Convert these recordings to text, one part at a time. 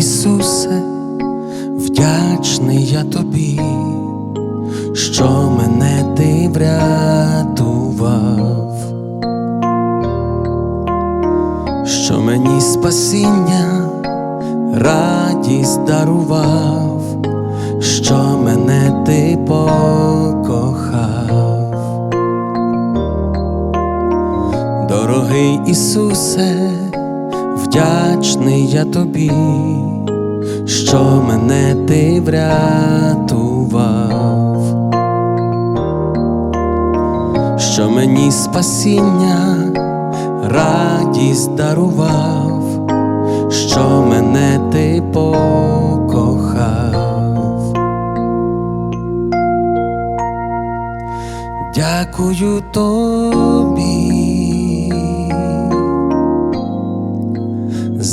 Ісусе, вдячний я тобі, що мене ти врятував, що мені спасіння, радість дарував, що мене ти покохав, дорогий Ісусе вдячний я тобі, що мене ти врятував, що мені спасіння, радість дарував, що мене ти покохав. Дякую тобі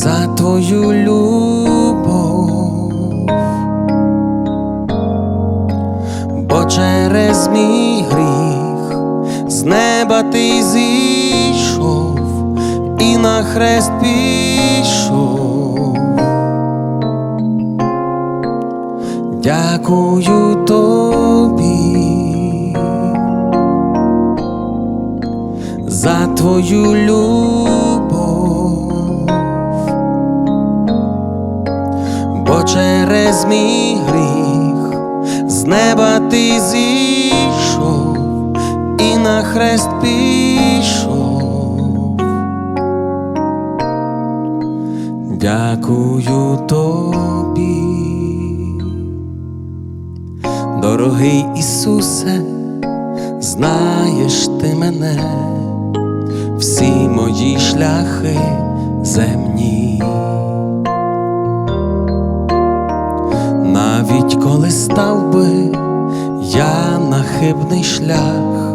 за твою любов, бо через мій гріх з неба ти зійшов і на хрест пішов. Дякую тобі за твою любов, через мій гріх з неба ти зійшов і на хрест пішов. Дякую тобі, дорогий Ісусе, знаєш ти мене, всі мої шляхи земні. Коли став би я на хибний шлях,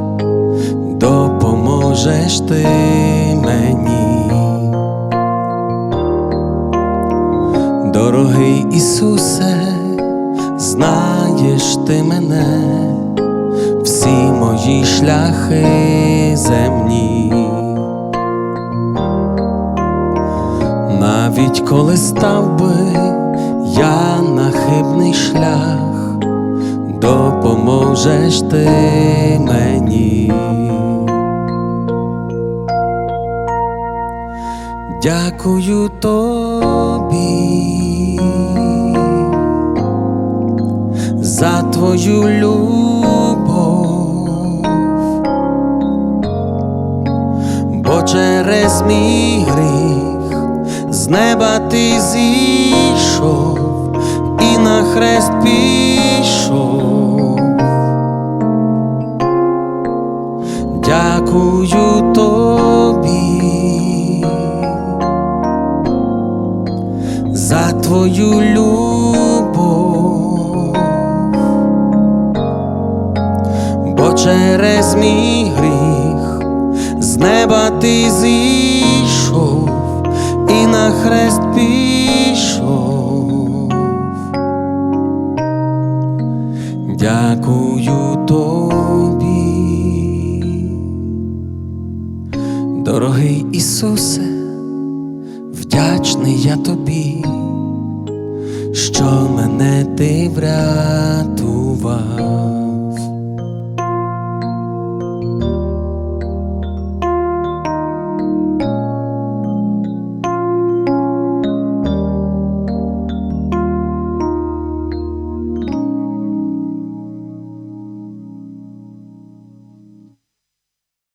допоможеш ти мені. Дорогий Ісусе, знаєш ти мене, всі мої шляхи земні. Навіть коли став би я на хибний шлях, допоможеш ти мені. Дякую тобі за твою любов, бо через мій гріх з неба ти зійшов Дякую тобі. За твою любов, бо через мій гріх з неба ти зійшов і на хрест пішов. Дякую тобі, дорогий Ісусе, вдячний я тобі, що мене ти врятував.